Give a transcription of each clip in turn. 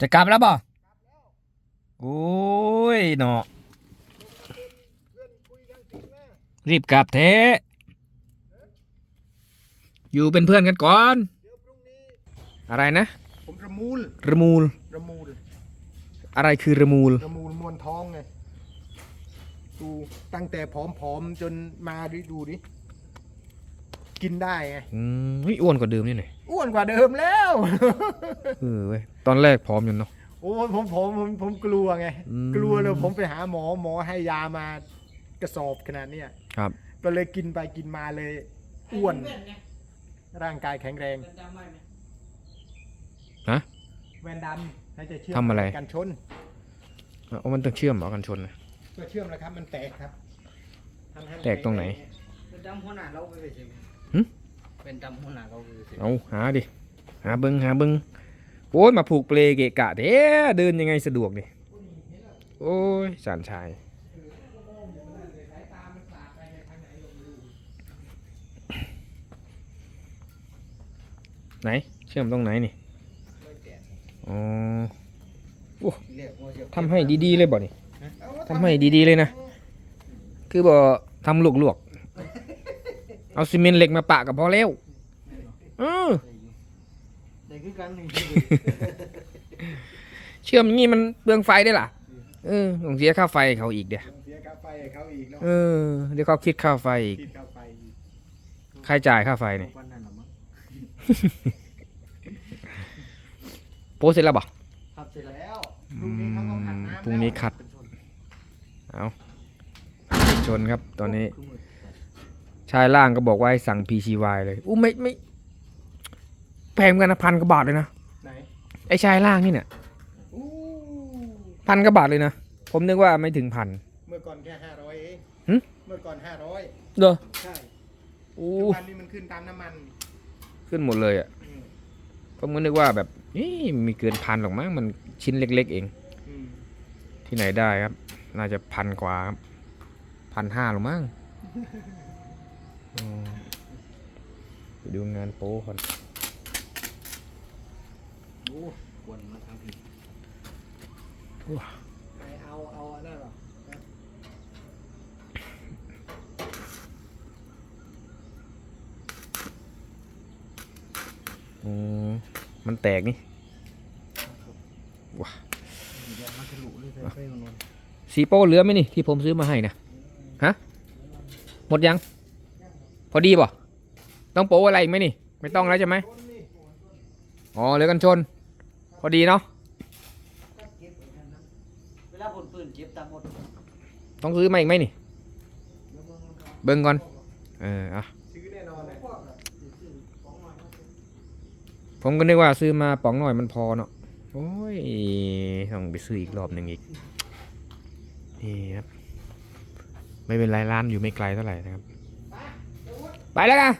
จะกลับแล้วบ่โอ้ยเนาะรีบกลับเทอยู่เป็นเพื่อนกันก่อน อะไรนะ ผมระมูลระมูลระมูลอะไรคือระมูลระมูลมวนท้องไงดูตั้งแต่ผอมๆจนมาดิดูดิ กินได้ไงอืมเฮ้ยอ้วนกว่าเดิมนี่หน่อยอ้วนกว่าเดิมแล้ว เออเว้ยตอนแรกผอมอยู่เนาะ โอ้ยผมผมผมผมกลัวไง อืม กลัวเลยผมไปหาหมอหมอให้ยามากระสอบขนาดเนี้ยครับ ก็เลยกินไปกินมาเลย อ้วนร่างกายแข็งแรงฮะ แวนดำให้จะเชื่อมทำอะไร กันชนเอามันต้องเชื่อมเหรอกันชนนะก็เชื่อมแล้วครับ มันแตกครับทำให้มันแตกตรงไหนเป็นดำหัวหน้าเราไปเลยใช่ไหมหึ เป็นดำหัวหน้าเราไปเลยใช่ไหมเอาหาดิหาเบิงหาเบิงโอ้ยมาผูกเปลเกะกะเด้เดินยังไงสะดวกนี่โอ้ยสารชายไหน เชื่อมตรงไหนนี่อ๋อเรียกว่าจะทำให้ดีๆเลยบ่นี่ทำให้ดีๆเลยนะ คือบ่ทำลวกๆ เอาซีเมนต์เหล็กมาปะกับพอแล้ว ออได้คือกันนี่เชื่อมอย่างงี้มันเปลืองไฟได้ล่ะเออต้องเสียค่าไฟเขาอีกเดี๋ยวเสียค่าไฟให้เขาอีกเนาะเออเดี๋ยวเขาคิดค่าไฟอีกคิดค่าไฟอีกใครจ่ายค่าไฟนี่วันนั้นหรอมั้งโป๊เสร็จแล้วบ่ครับเสร็จแล้วแล้วพรุ่งนี้เขาก็ขัดน้ำพรุ่งนี้ขัดเป็นชนเอาชนครับตอนนี้ ชายล่างก็บอกว่าให้สั่ง PCY เลยอู้ไม่ไม่ แพงเหมือนกันนะพันกว่าบาทเลยนะไหนไอ้ชายล่างนี่เนี่ยอู้พันกว่าบาทเลยนะผมนึกว่าไม่ถึงพัน เมื่อก่อนแค่ห้าร้อยเองหึ เมื่อก่อนห้าร้อยเด้อใช่อู้ทุกวันนี้มันขึ้นตามน้ำมันขึ้นหมดเลยอะอืมผมก็นึกว่าแบบเอ๊ะมีเกินพันหรอกมั้งมันชิ้นเล็ก ๆ เอง อืมที่ไหนได้ครับ น่าจะพันกว่าครับพันห้าหรือมั้งอืมไปดูงานโป๊ก่อนโอ้กวนมาทำผิดไหนเอาเอาอันนั่นเหรออืมมันแตกนี่เดี๋ยวมันทะลุเลยไปไปมันนนสีโป้เหลือไหมนี่ที่ผมซื้อมาให้นะฮะหมดยัง พอดีป่ะต้องโป้อะไรอีกไหมนี่ ไม่ต้องแล้วใช่ไหมอ๋อเหลือกันชนพ อดีเนาะเวลาผลปืนเจ็บตามหมดต้องซื้อมาอีกไหมนี่ เบิ่งก่อน เอออะผมก็นึกว่าซื้อมาป๋องหน่อยมันพอเนาะ โอ้ย ต้องไปซื้ออีกรอบหนึ่งอีก นี่ครับ ไม่เป็นไรร้านอยู่ไม่ไกลเท่าไหร่นะครับ ไปแล้วกัน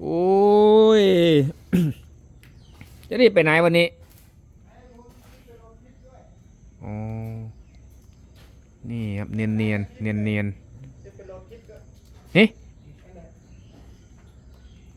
โอ้ย จะรีบไปไหนวันนี้อ๋อนี่ครับเนียนเนียนเนียนเนียนจะเป็นรถคิดก็ๆนี่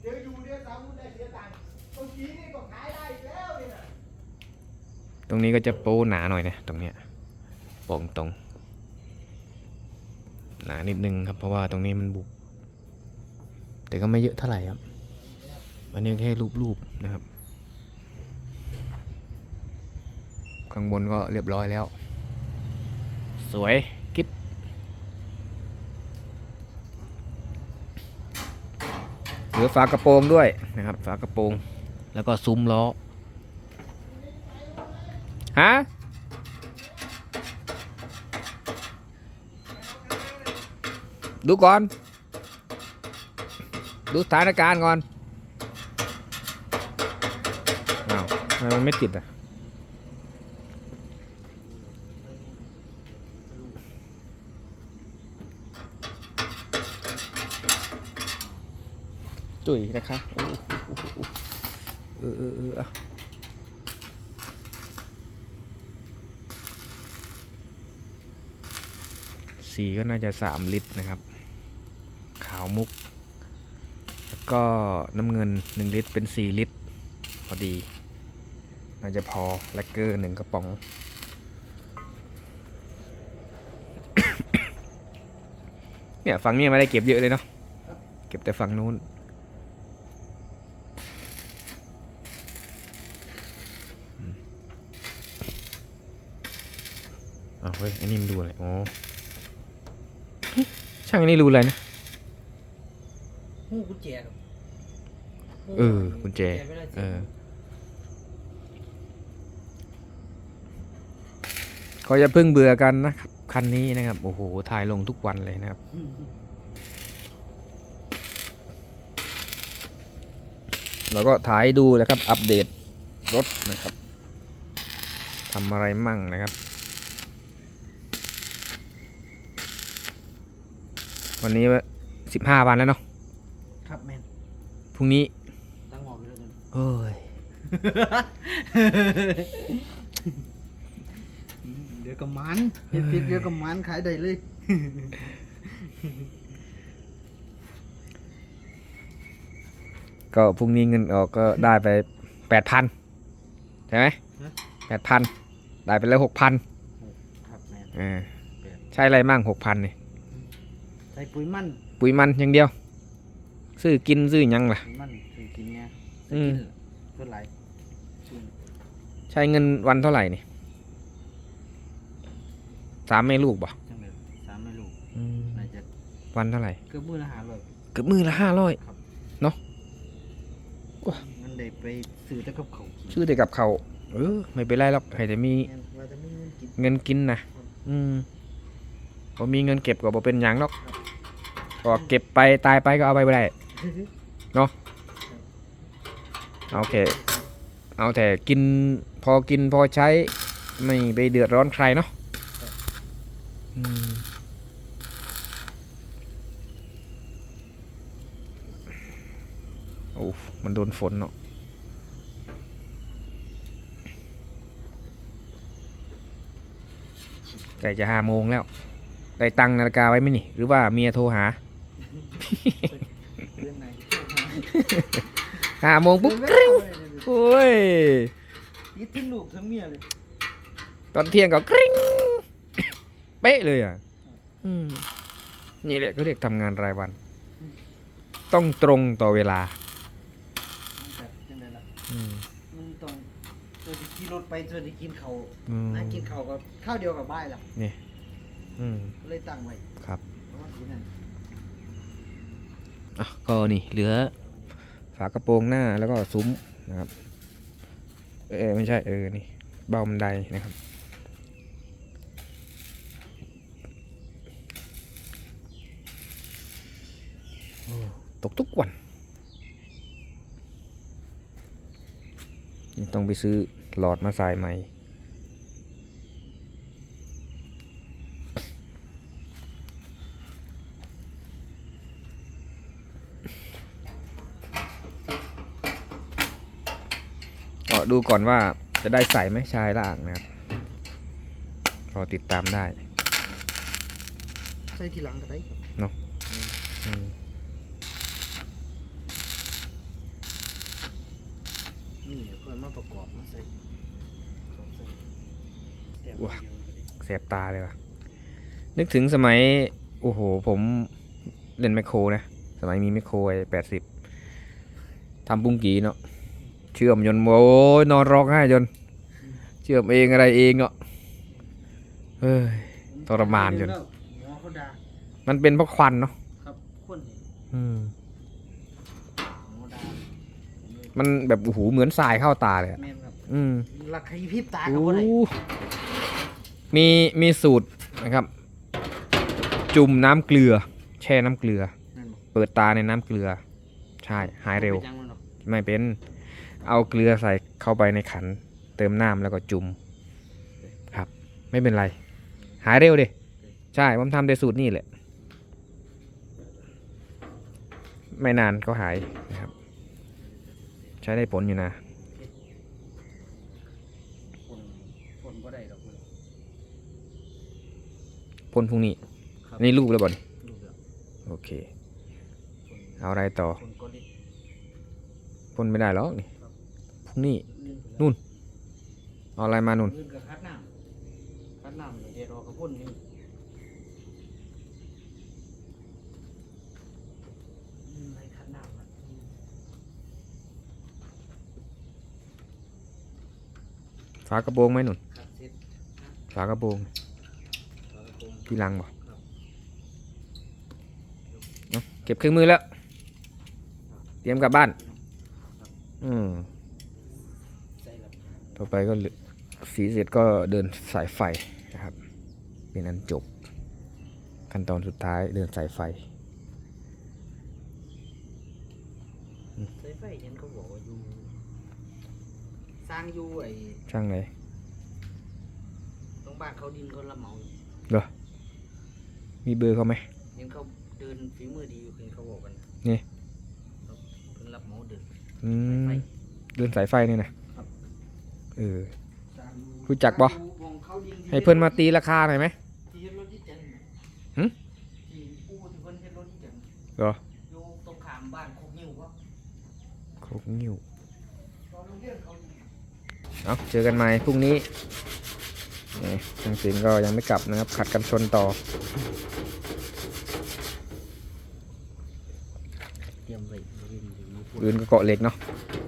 เดี๋ยวอยู่เดี๋ยวสามมุนได้เสียตังค์เมื่อกี้นี่ก็ขายได้อีกแล้วนี่นะตรงนี้ก็จะโป้หนาหน่อยนะตรงเนี้ยโป่งตรงหนานิดนึงครับเพราะว่าตรงนี้มันบุบแต่ก็ไม่เยอะเท่าไหร่ครับอันนี้แค่รูปๆนะครับ ข้างบนก็เรียบร้อยแล้ว สวยกิ๊บเหลือฝากระโปรงด้วยนะครับ ฝากระโปรง แล้วก็ซุ้มล้อฮะดูก่อน ดูสถานการณ์ก่อนอ้าวทำไมมันไม่ติดอะ จุ๋ยนะคะโอ้โหเออเออเออสีก็น่าจะ 3 ลิตรนะครับ ขาวมุก แล้วก็น้ำเงิน 1 ลิตรเป็น 4 ลิตร พอดีนน่าจะพอแลกเกอร์หนึ่งกระป๋องเนี่ยฝั่งนี้ไม่ได้เก็บเยอะเลยเนาะเก็บแต่ฝั่งนู้นอืมอ้าว เฮ้ยอันนี้มันดูอะไร อ๋อเฮ้ยช่างอันนี้รู้อะไรนะ หูกุญแจครับเออกุญแจเวลาเออก็อย่าเพิ่งเบื่อกันนะครับ คันนี้นะครับ โอ้โห ถ่ายลงทุกวันเลยนะครับเราก็ถ่ายดูนะครับ อัปเดตรถนะครับทำอะไรมั่งนะครับ วันนี้สิบห้าวันแล้วเนาะครับแมนพรุ่งนี้ตั้งหมอกอยู่แล้วกันเอ้ย เดี๋ยวกับมันเฮ็ดผิดเดี๋ยวกับมันขายได้เลย ก็พรุ่งนี้เงินออกก็ได้ไปแปดพันใช่ไหมแปดพันได้ไปแล้วหกพันครับแมน เออใช้อะไรมั่งหกพันนี่ ใส่ปุ๋ยมันปุ๋ยมันอย่างเดียว ซื้อกินซื้อหยังล่ะ ปุ๋ยมันคือกินไงอืมเพื่อไรชื่อใช้เงินวันเท่าไหร่นี่สามแม่ลูกบ่จังเลยสามไม่รู้อืมน่าจะวันเท่าไหร่เกือบมือละหาเลยเกือบมือละห้าร้อย มันได้ไปซื้อแต่กับเขาวกินชื่อแต่กับเขาวเออ ไม่เป็นไรหรอกให้แต่มีแม่นว่าจะไม่เงินกิน เงินกินนะอืมพอมีเงินเก็บก็บ่เป็นหยังหรอก ก็เก็บไปตายไปก็เอาไปไม่ได้เนาะโอเค เอาแต่กินพอกินพอใช้ไม่ไปเดือดร้อนใครเนาะอืมโอ้มันโดนฝนเนาะใกล้จะห้าโมงแล้ว ได้ตั้งนาฬิกาไว้ไหมนี่ หรือว่าเมียโทรหา หนห้าโมงปุ๊บกริ๊งโอ้ยยึดทั้งลูกทั้งเมียเลย ตอนเที่ยงก็กริ๊งเป๊ะเลยอะอืมนี่แหละก็เรียกทำงานรายวัน ต้องตรงต่อเวลามันแบบจังไดล่ะอืมมันต้องเจอที่ขี่รถไปเจอที่กินเขาวอืมน่ากินเขาวกับข้าวเดียวกับบ้ายล่ะอืมก็เลยตั้งไว้ครับ เพราะว่าทีนั้น อะ ก็นี่เหลือฝากระโปรงหน้าแล้วก็ซุ้มนะครับ เออไม่ใช่เออนี่เบาบันไดนะครับ ตกทุกวันต้องไปซื้อหลอดมาใส่ใหม่ ก็ดูก่อนว่าจะได้ใส่ไหมชายล่างนะครับรอติดตามได้ใส่ทีหลังก็ได้อืมนี่เดี๋ยวค่อยมาประกอบมาใส่ประกอบใส่แต่ว้าเดียวก็ได้แสบตาเลยว่ะ นึกถึงสมัย โอ้โห ผมเล่นแมคโครนะ สมัยมีแมคโครไอ้แปดสิบทำปุ้งกีเนาะ เชื่อมจนโอ้ยนอนร้องไห้จน เชื่อมเองอะไรเองเนาะเฮ้ยทรมานจน หมอเขาด่ามันเป็นเพราะควันเนาะครับคนเห็นอืมหมอด่ามันแบบโอ้โหเหมือนทรายเข้าตาเลยอะแม่นครับอืมหลักใครพริบตากับอะไรโอ้มีมีสูตรนะครับ จุ่มน้ำเกลือ แช่น้ำเกลือ นั่นบอกเปิดตาในน้ำเกลือ ใช่หายเร็วไปจังมันหรอกไม่เป็น เอาเกลือใส่เข้าไปในขัน เติมน้ำแล้วก็จุ่มครับ ไม่เป็นไร หายเร็วดิใช่ผมทำในสูตรนี่แหละ ไม่นานก็หายนะครับ ใช้ได้ผลอยู่นะคนคนบ่ได้ดอกมันพ่นพรุ่งนี้ครับนี่รูปแล้วบ่นลูกเดียวโอเคคนเอาอะไรต่อคนก็ได้พ่นไม่ได้หรอกนี่ครับพรุ่ง นี่นู่นเอาอะไรมานุ่นกับคัดน้ำคัดน้ำเดี๋ยวรอกระพุ่นนี่ฝากระโปรงไหมนุ่นฝากระโปรงฝากระโปรงที่ลังบ่ครับเก็บเครื่องมือแล้ว เตรียมกลับบ้าน อืม ต่อไปก็เหลือสีเสร็จก็เดินสายไฟนะครับ เป็นอันจบ ขั้นตอนสุดท้ายเดินสายไฟใส่ไฟเห็นเขาบอกว่าอยู่สร้างอยู่ไอ้ช่างไหนตรงบ้านเขาดินเขารับเหมาอยู่เหรอมีเบอร์เขาไหมเห็นเขาเดินฝีมือดีอยู่เห็นเขาบอกกันนี่ครับเพิ่นรับเหมาเดินอืไฟมเดินสายไฟเนี่ยนะครับ เออ รู้จักบ่สร้างอยู่มองเขาดินที่ให้เพื่อนมาตีราคาหน่อยไหมที่เฮ็ดรถที่เจนหึที่อู้ที่เพิ่นเฮ็ดรถที่เจนเหรออยู่ตรงขามบ้านโคกนิ้วก็โคกนิ้วตอนโรงเรียนเขาอยู่เอาเจอกันใหม่พรุ่งนี้นี่ทางสินก็ยังไม่กลับนะครับ ขัดกันชนต่อ เตรียมไว้เรียนอยู่มีพูดอื่นก็เกาะเหล็กเนาะเ